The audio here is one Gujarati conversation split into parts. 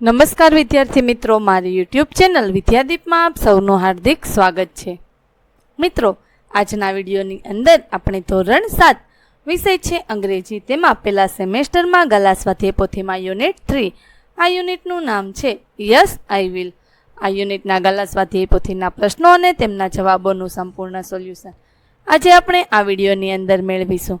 નમસ્કાર વિદ્યાર્થી મિત્રો, મારી યુટ્યુબ ચેનલ વિદ્યાદીપમાં આપ સૌનું હાર્દિક સ્વાગત છે. મિત્રો, આજના વિડીયોની અંદર આપણે ધોરણ સાત વિષય છે અંગ્રેજી. તેમાં પહેલા સેમેસ્ટરમાં ગલા સ્વાધ્યાય યુનિટ થ્રી. આ યુનિટનું નામ છે યસ, આઈ વિલ. આ યુનિટના ગલા સ્વાધ્યાય પ્રશ્નો અને તેમના જવાબોનું સંપૂર્ણ સોલ્યુશન આજે આપણે આ વિડીયોની અંદર મેળવીશું.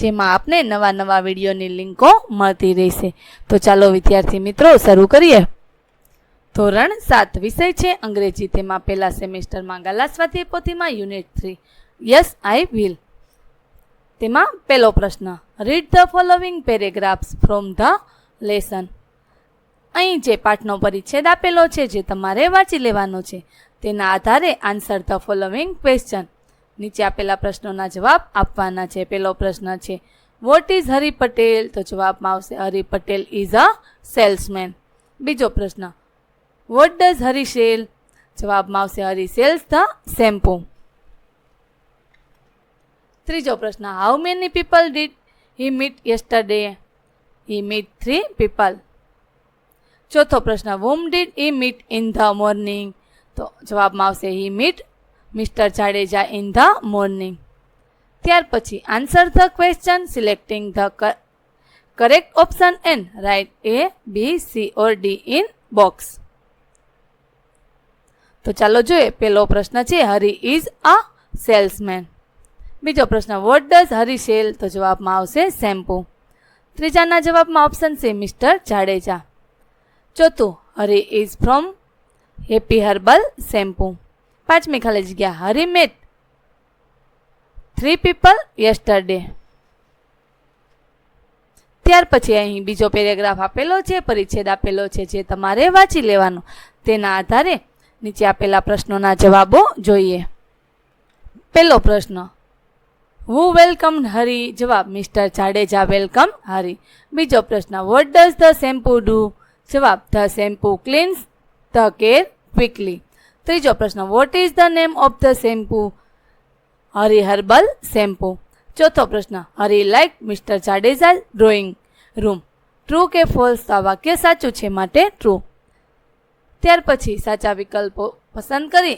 જેમાં આપને નવા નવા વિડીયોની લિંકો મળતી રહેશે. તો ચાલો વિદ્યાર્થી મિત્રો, શરૂ કરીએ. ધોરણ સાત વિષય છે અંગ્રેજી. તેમાં પહેલા સેમેસ્ટરમાં ગાલા પોથીમાં unit three. Yes I will તેમાં પહેલો પ્રશ્ન. Read the following paragraphs from the lesson અહીં જે પાઠનો પરિચ્છેદ આપેલો છે, જે તમારે વાંચી લેવાનો છે, તેના આધારે આન્સર ધ ફોલોવિંગ ક્વેશ્ચન નીચે આપેલા પ્રશ્નોના જવાબ આપવાના છે. પહેલો પ્રશ્ન છે વોટ ઇઝ હરી પટેલ તો જવાબમાં આવશે Hari Patel is a salesman બીજો પ્રશ્ન વોટ ડઝ હરી સેલ જવાબમાં આવશે હરી સેલ્સ ધ શેમ્પુ ત્રીજો પ્રશ્ન how many people did he meet yesterday he meet three people ચોથો પ્રશ્ન whom did he meet in the morning તો જવાબમાં આવશે he meet mister Jadeja in the morning ત્યાર પછી answer the question selecting the correct option and write A B C or D in box તો ચાલો જોઈએ, પહેલો પ્રશ્ન છે હરી ઇઝ અ સેલ્સમેન બીજો પ્રશ્ન વોટ ડઝ હરી સેલ તો જવાબમાં આવશે શેમ્પુ ત્રીજાના જવાબમાં ઓપ્શન છે મિસ્ટર જાડેજા ચોથું Hari is from happy herbal shampoo પાંચમી ખાલી જગ્યા Hari met three people yesterday ત્યાર પછી અહીં બીજો પેરેગ્રાફ આપેલો છે, પરિચ્છેદ આપેલો છે, જે તમારે વાંચી લેવાનો. તેના આધારે નીચે આપેલા પ્રશ્નોના જવાબો જોઈએ. પહેલો પ્રશ્ન. હુ વેલકમ હરી જવાબ મિસ્ટર જાડેજા વેલકમ હરી બીજો પ્રશ્ન. What does the shampoo do જવાબ the shampoo cleans the care quickly ત્રીજો પ્રશ્ન what is the name of the shampoo Hari herbal shampoo ચોથો પ્રશ્ન Hari like mister Jadeja drawing room true કે ફોલ્સ આ વાક્ય સાચું છે માટે ટ્રુ ત્યાર પછી સાચા વિકલ્પો પસંદ કરી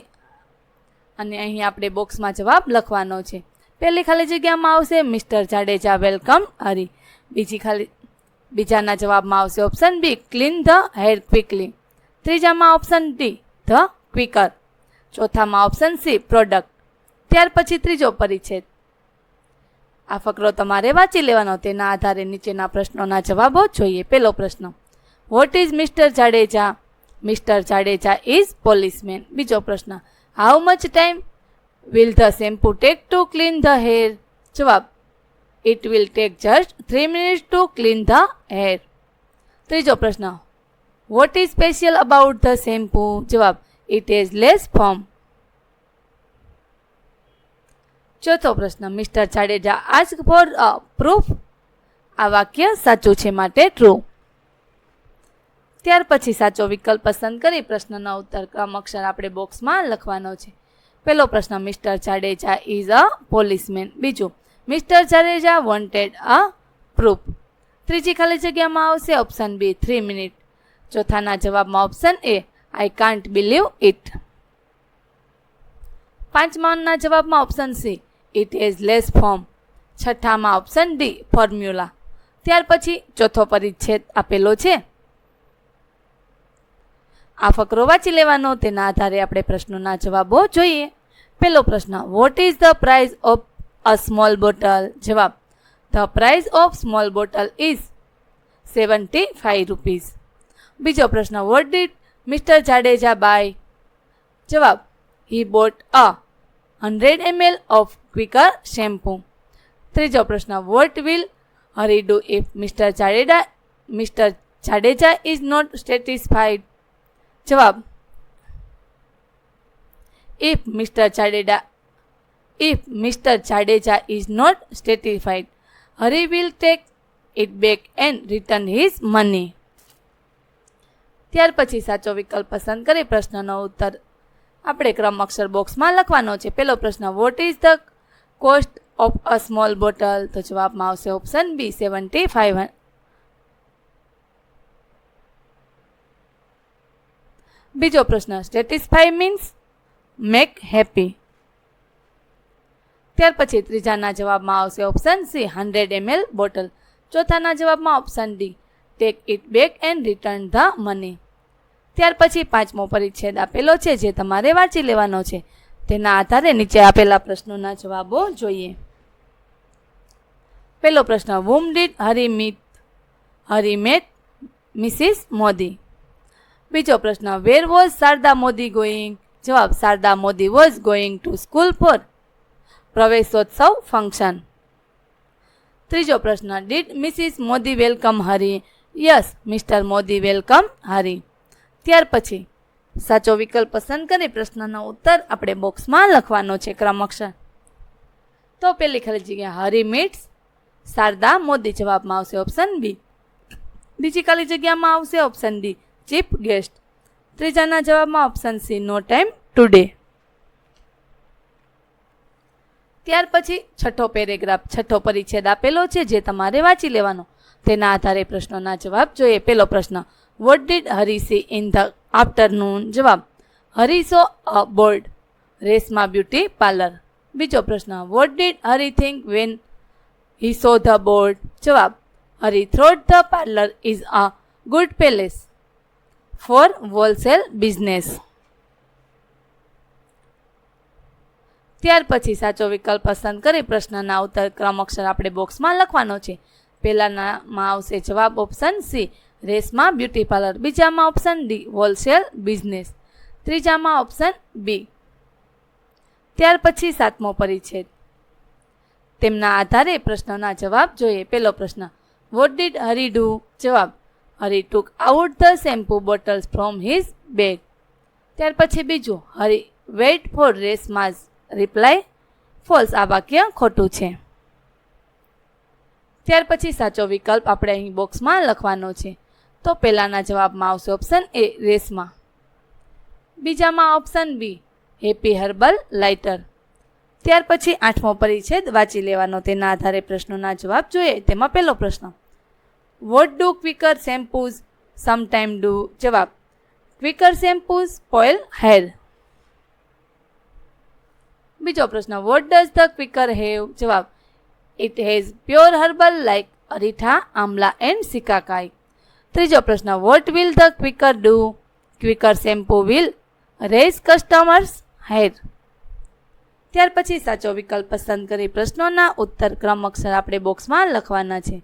અને અહીં આપણે બોક્સમાં જવાબ લખવાનો છે. પહેલી ખાલી જગ્યામાં આવશે મિસ્ટર જાડેજા વેલકમ હરી બીજી ખાલી, બીજાના જવાબમાં આવશે option B clean the hair quickly ત્રીજામાં option D the quicker ચોથામાં ઓપ્શન સી પ્રોડક્ટ ત્યાર પછી ત્રીજો પરિચ્છેદ. આ ફકરો તમારે વાંચી લેવાનો, તેના આધારે નીચેના પ્રશ્નોના જવાબો જોઈએ. પહેલો પ્રશ્ન what is mister Jadeja? Mister Jadeja is policeman બીજો પ્રશ્ન how much time will the shampoo take to clean the hair જવાબ it will take just three minutes to clean the hair ત્રીજો પ્રશ્ન what is special about the shampoo જવાબ ઇટ ઇઝ લેસ ફોર્મ ચોથો પ્રશ્ન mister Jadeja ask for proof આ વાક્ય સાચું છે માટે ટ્રુ ત્યાર પછી સાચો વિકલ્પ પસંદ કરી પ્રશ્નનો ઉત્તર ક્રમ અક્ષર આપણે બોક્સમાં લખવાનો છે. પહેલો પ્રશ્ન mister Jadeja is a policeman બીજું mister Jadeja wanted a proof ત્રીજી ખાલી જગ્યામાં આવશે ઓપ્શન બી થ્રી મિનિટ ચોથાના જવાબમાં option A I can't believe it પાંચમાના જવાબમાં option C it is less foam છઠ્ઠામાં option D formula ત્યાર પછી ચોથો પરિચ્છેદ આપેલો છે. આ ફકરો વાંચી લેવાનો, તેના આધારે આપણે પ્રશ્નોના જવાબો જોઈએ. પહેલો પ્રશ્ન what is the price of a small bottle જવાબ the price of small bottle is seventy five rupees બીજો પ્રશ્ન what did mister Jadeja buy જવાબ, he bought a hundred ML of quicker shampoo. ત્રીજો પ્રશ્ન, what will Hari do if mister Jadeja mister Jadeja is not satisfied? જવાબ, if mister Jadeja, if mister Jadeja is not satisfied, Hari will take it back and return his money. ત્યાર પછી સાચો વિકલ્પ પસંદ કરી પ્રશ્નનો ઉત્તર. આપણે ક્રમ અક્ષર બોક્સમાં લખવાનો છે. પેલો પ્રશ્ન what is the cost of a small bottle તો જવાબમાં આવશે ઓપ્શન બી સેવન્ટી ફાઈવ બીજો પ્રશ્ન સ્ટેટિસ્ફાઈ મીન્સ મેક હેપી ત્યાર પછી ત્રીજાના જવાબમાં આવશે option C hundred ML bottle ચોથાના જવાબમાં option D take it back and return the money ત્યાર પછી પાંચમો પરિચ્છેદ આપેલો છે, જે તમારે વાંચી લેવાનો છે. તેના આધારે નીચે આપેલા પ્રશ્નોના જવાબો જોઈએ. પેલો પ્રશ્ન whom did Hari meet Hari met Hari met Mrs Modi બીજો પ્રશ્ન where was Sharda Modi going જવાબ Sharda Modi was going to school for Praveshotsav function ત્રીજો પ્રશ્ન did Mrs Modi welcome Hari yes, mister Modi, welcome. Hari. ત્યાર પછી, સાચો વિકલ્પ પસંદ કરી પ્રશ્નનો ઉત્તર આપણે બોક્સમાં લખવાનો છે ક્રમક્ષર. તો પેલી ખાલી જગ્યા, હરી મીટ્સ. શારદા મોદી જવાબમાં આવશે ઓપ્શન બી. બીજી ખાલી જગ્યામાં આવશે ઓપ્શન ડી, ચીફ ગેસ્ટ. ત્રીજાના જવાબમાં option C, no time today. ત્યાર પછી છઠ્ઠો પેરેગ્રાફ, છઠ્ઠો પરિચ્છેદ આપેલો છે, જે તમારે વાંચી લેવાનો. તેના આધારે પ્રશ્નોના જવાબ જોઈએ. પેલો પ્રશ્ન what did Hari in the afternoon જવાબ Hari saw a board Reshma beauty parlour. બીજો પ્રશ્ન what did Hari think when he saw the board જવાબ Hari throat the parlour is a good place for wholesale business ત્યાર પછી સાચો વિકલ્પ પસંદ કરી પ્રશ્નના ઉત્તર ક્રમ અક્ષર આપણે બોક્સમાં લખવાનો છે. પહેલાનામાં આવશે જવાબ option C, Reshma beauty parlour. બીજામાં ઓપ્શન ડી, હોલસેલ બિઝનેસ. ત્રીજામાં ઓપ્શન બી. ત્યાર પછી સાતમો પરિચ્છેદ. તેમના આધારે પ્રશ્નના જવાબ જોઈએ. પહેલો પ્રશ્ન વોટ ડીડ હરી ડુ જવાબ Hari took out the shampoo bottles from his bag ત્યાર પછી બીજું Hari wait for Reshma's reply false આ વાક્ય ખોટું છે. ત્યાર પછી સાચો વિકલ્પ આપણે અહીં બોક્સમાં લખવાનો છે. તો પહેલાંના જવાબમાં આવશે ઓપ્શન એ રેસમાં બીજામાં option B happy herbal lighter ત્યાર પછી આઠમો પરિચ્છેદ વાંચી લેવાનો. તેના આધારે પ્રશ્નોના જવાબ જોઈએ. તેમાં પહેલો પ્રશ્ન what do quicker shampoos sometime do જવાબ ક્વિકર શેમ્પૂઝ સ્પોઇલ હેર બીજો પ્રશ્ન what does the quicker have જવાબ it has pure herbal like aritha amla and shikakai ત્રીજો પ્રશ્ન what will the quicker do quicker shampoo will raise customers hair ત્યાર પછી સાચો વિકલ્પ પસંદ કરી પ્રશ્નોના ઉત્તર ક્રમ અક્ષર આપણે બોક્સમાં લખવાના છે.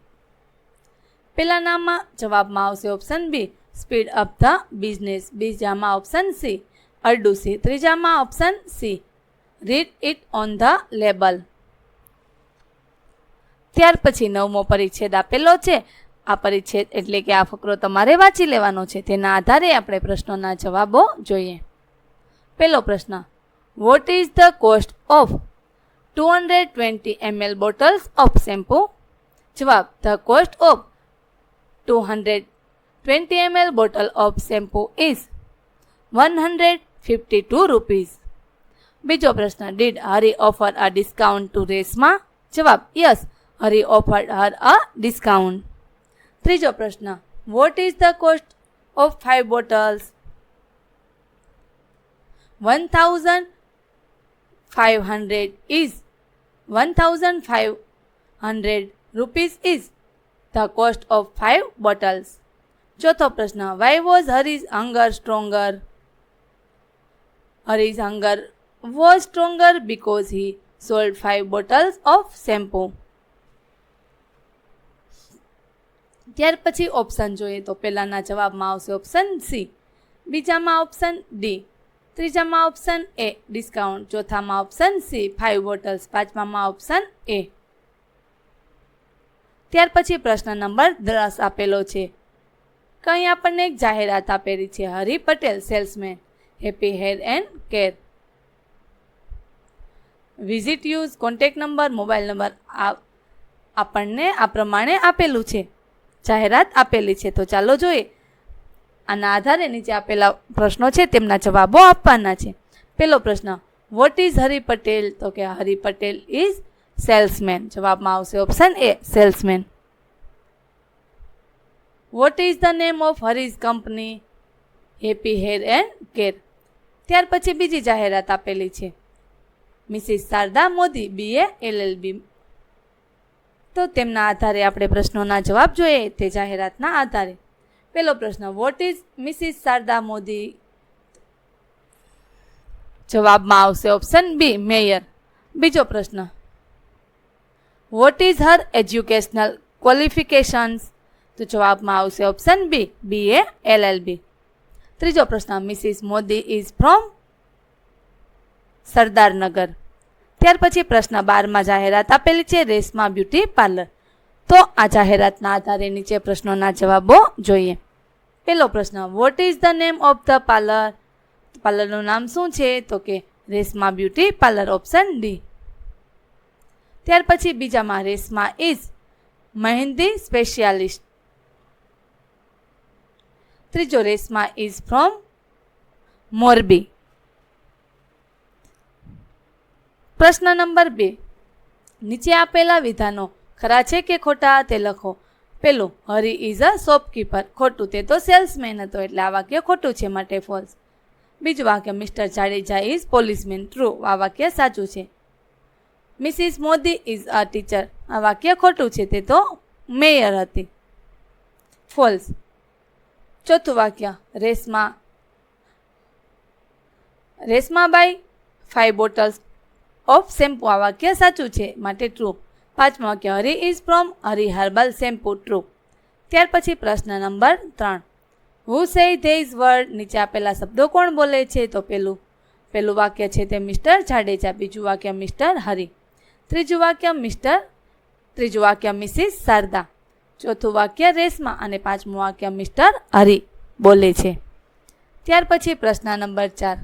પહેલા નામમાં જવાબમાં આવશે option B speed up the business બીજામાં option C અરડુસી ત્રીજામાં option C read it on the label ત્યાર પછી નવમો પરિચ્છેદ આપેલો છે. આ પરિચ્છેદ એટલે કે આ ફકરો તમારે વાંચી લેવાનો છે. તેના આધારે આપણે પ્રશ્નોના જવાબો જોઈએ. પહેલો પ્રશ્ન. What is the cost of two hundred twenty ML bottles of shampoo જવાબ. The cost of two hundred twenty ML bottle of shampoo is one hundred fifty two rupees બીજો પ્રશ્ન did Hari offer a discount to Reshma જવાબ yes Hari offer her a discount ત્રીજો પ્રશ્ન what is the cost of five bottles one thousand five hundred is one thousand five hundred rupees is the cost of five bottles ચોથો પ્રશ્ન why was Hari's hunger stronger Hari's hunger was stronger because he sold five bottles of shampoo. ત્યાર પછી ઓપ્શન જોઈએ તો પહેલાંના જવાબમાં આવશે ઓપ્શન સી બીજામાં ઓપ્શન ડી ત્રીજામાં ઓપ્શન એ ડિસ્કાઉન્ટ ચોથામાં ઓપ્શન સી ફાઇવ બોટલ્સ પાંચમામાં ઓપ્શન એ ત્યાર પછી પ્રશ્ન નંબર દસ આપેલો છે. કંઈ આપણને એક જાહેરાત આપેલી છે, Hari Patel salesman happy hair and care visit us contact number mobile number આપણને આ પ્રમાણે આપેલું છે. જાહેરાત આપેલી છે. તો ચાલો જોઈએ. આના આધારે નીચે આપેલા પ્રશ્નો છે. તેમના જવાબો આપવાના છે. પહેલો પ્રશ્ન વોટ ઇઝ હરિ પટેલ તો કે હરિ પટેલ ઇઝ સેલ્સમેન જવાબમાં આવશે option A salesman what is the name of Hari's company happy hair and care ત્યાર પછી બીજી જાહેરાત આપેલી છે. Mrs Sharda Modi BA LLB. તો તેમના આધારે આપણે પ્રશ્નોના જવાબ જોઈએ તે જાહેરાતના આધારે. પહેલો પ્રશ્ન what is Mrs Sharda Modi? જવાબમાં આવશે ઓપ્શન બી, મેયર. બીજો પ્રશ્ન what is her educational qualifications તો જવાબમાં આવશે option B B A L L B ત્રીજો પ્રશ્ન Mrs Modi is from Sardarnagar. ત્યાર પછી પ્રશ્ન બારમાં જાહેરાત આપેલી છે, રેશમા બ્યુટી પાર્લર. તો આ જાહેરાતના આધારે નીચે પ્રશ્નોના જવાબો જોઈએ. પહેલો પ્રશ્ન what is the name of the parlour પાર્લરનું નામ શું છે? તો કે Reshma beauty parlour option D. ત્યાર પછી બીજામાં, રેશમા ઇઝ મહેંદી સ્પેશિયાલિસ્ટ. ત્રીજો, રેશમા ઇઝ ફ્રોમ મોરબી. પ્રશ્ન નંબર બે. નીચે આપેલા વિધાનો ખરા છે કે ખોટા તે લખો. પેલું, હરી ઇઝ અ શોપકીપર. ખોટું તે તો સેલ્સમેન હતો એટલે આ વાક્ય ખોટું છે, માટે ફોલ્સ બીજું વાક્ય, Mister Jadeja is policeman. True આ વાક્ય સાચું છે. Mrs Modi is a teacher. આ વાક્ય ખોટું છે, તે તો મેયર હતી. ફોલ્સ. ચોથું વાક્ય Reshma Reshma buy five bottles of shampoo આ વાક્ય સાચું છે, માટે ટ્રુ પાંચમું વાક્ય, Hari is from Hari herbal shampoo true ત્યાર પછી પ્રશ્ન નંબર ત્રણ, હુ સે ધેઝ વર્ડ? નીચે આપેલા શબ્દો કોણ બોલે છે? તો પેલું પેલું વાક્ય છે તે મિસ્ટર જાડેજા, બીજું વાક્ય મિસ્ટર હરી. ત્રીજું વાક્ય મિસ્ટર, ત્રીજું વાક્ય મિસિસ શારદા. ચોથું વાક્ય રેશમા અને પાંચમું વાક્ય મિસ્ટર હરી બોલે છે. ત્યાર પછી પ્રશ્ન નંબર ચાર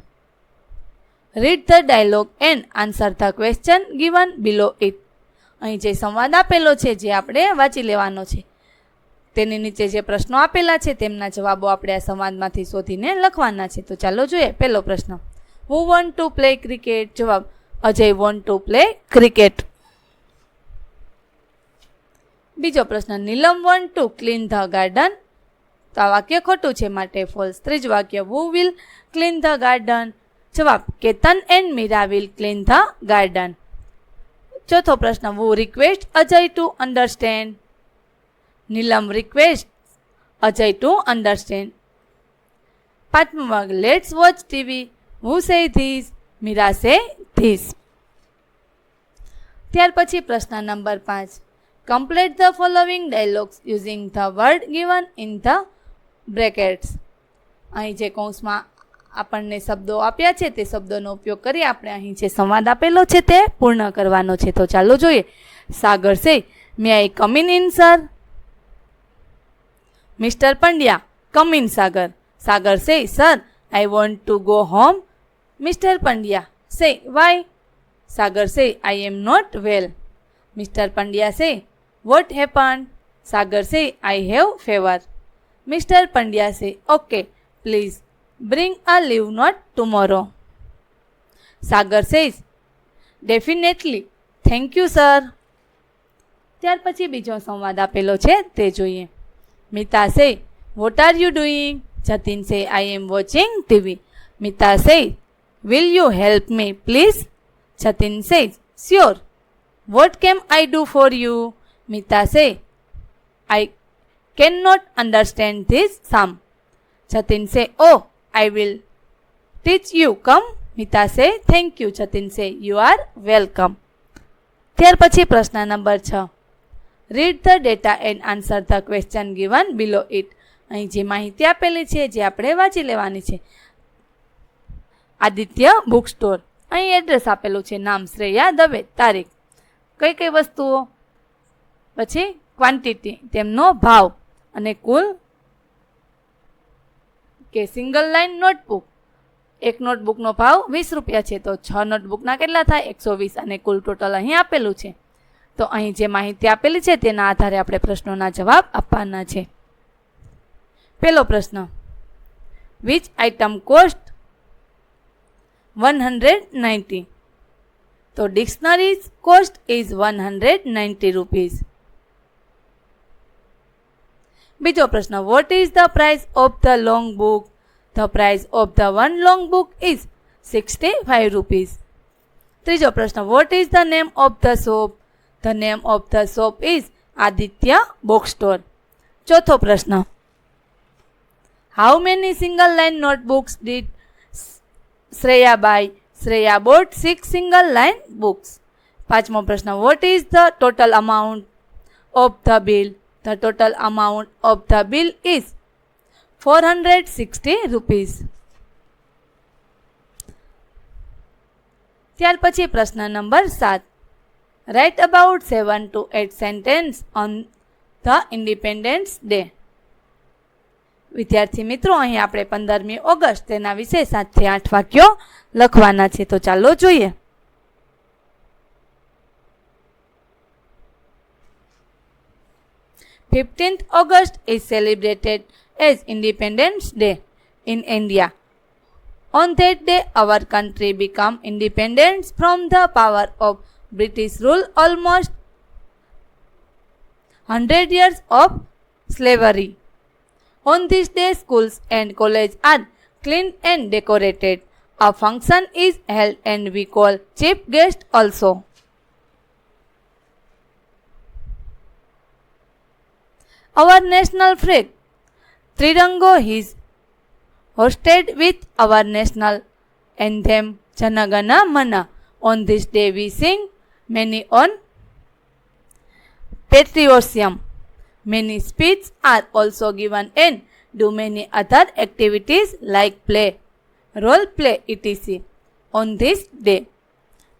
read the dialogue and answer the question given below it અહીં જે સંવાદ આપેલો છે, જે આપણે વાંચી લેવાનો છે, તેની નીચે જે પ્રશ્નો આપેલા છે, તેમના જવાબો આપણે આ સંવાદમાંથી શોધીને લખવાના છે. તો ચાલો જોઈએ પહેલો પ્રશ્ન. Who want to play cricket જવાબ, Ajay want to play cricket બીજો પ્રશ્ન, Neelam want to clean the garden તો આ વાક્ય ખોટું છે, માટે ફોલ્સ ત્રીજું વાક્ય who will clean the garden જવાબ, Ketan and Meera will clean the garden. ચોથો પ્રશ્ન, who request Ajay to understand? Neelam request Ajay to understand. પાંચમો ભાગ, let's watch TV. Who say this? Meera say this. ત્યાર પછી પ્રશ્ન નંબર પાંચ. Complete the following dialogues using the word given in the brackets. અહીં જે કૌંસમાં આપણને શબ્દો આપ્યા છે, તે શબ્દોનો ઉપયોગ કરી આપણે અહીં જે સંવાદ આપેલો છે તે પૂર્ણ કરવાનો છે. તો ચાલો જોઈએ. Sagar say may I coming in sir Mister Pandya come in Sagar. Sagar say sir I want to go home Mister Pandya say why Sagar say I am not well Mister Pandya say what happen Sagar say I have fever Mister Pandya say okay please bring a leave note tomorrow Sagar says definitely thank you sir ત્યાર પછી બીજો સંવાદ આપેલો છે, તે જોઈએ. Mita say what are you doing Jatin say I am watching TV Mita say will you help me please Jatin say sure what can I do for you Mita say I can not understand this sum Jatin say O I will teach you come Mita say thank you Jatin say you are welcome ત્યાર પછી પ્રશ્ન નંબર છ. Read the data and answer the question given below it અહીં જે માહિતી આપેલી છે, જે આપણે વાંચી લેવાની છે. આદિત્ય બુક સ્ટોર અહીં એડ્રેસ આપેલું છે. નામ શ્રેયા દવે. તારીખ. કઈ કઈ વસ્તુઓ? પછી ક્વોન્ટિટી તેમનો ભાવ. અને કુલ કે સિંગલ લાઇન નોટબુક એક નોટબુકનો ભાવ વીસ રૂપિયા છે, તો છ નોટબુકના કેટલા થાય? એકસો વીસ અને કુલ ટોટલ અહીં આપેલું છે. તો અહીં જે માહિતી આપેલી છે, તેના આધારે આપણે પ્રશ્નોના જવાબ આપવાના છે. પહેલો પ્રશ્ન. Which item cost one hundred ninety તો dictionaries cost is one hundred ninety rupees બીજો પ્રશ્ન what is the price of the long book the price of the one long book is sixty five rupees ત્રીજો પ્રશ્ન what is the name of the shop the name of the shop is Aditya book store ચોથો પ્રશ્ન how many single line notebooks did Shreya buy Shreya bought six single line books પાંચમો પ્રશ્ન what is the total amount of the bill the total amount of the bill is four hundred sixty rupees ત્યાર પછી પ્રશ્ન નંબર સાત. Write about seven to eight sentence on the Independence Day વિદ્યાર્થી મિત્રો, અહીં આપણે પંદરમી ઓગસ્ટ, તેના વિશે સાતથી આઠ વાક્યો લખવાના છે. તો ચાલો જોઈએ. 15th August is celebrated as Independence Day in India. On that day, our country became independent from the power of British rule almost 100 years of slavery. On this day, schools and colleges are cleaned and decorated. A function is held and we call chief guest also. Our national flag, Trirango, is hosted with our national anthem Janagana Mana. On this day we sing many on patriotism. Many speeches are also given and do many other activities like play, role play etc. on this day.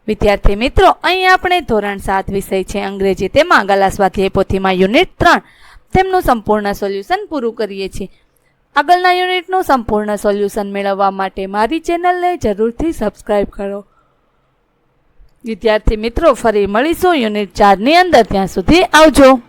વિદ્યાર્થી મિત્રો અહીં આપણે ધોરણ સાત વિષય છે અંગ્રેજી તેમાં ગલા સ્વાધ્યાય પોથીમાં યુનિટ ત્રણ તેમનું સંપૂર્ણ સોલ્યુશન પૂરું કરીએ છીએ. આગળના યુનિટનું સંપૂર્ણ સોલ્યુશન મેળવવા માટે મારી ચેનલને જરૂરથી સબસ્ક્રાઈબ કરો. વિદ્યાર્થી મિત્રો, ફરી મળીશું યુનિટ ચારની અંદર. ત્યાં સુધી આવજો.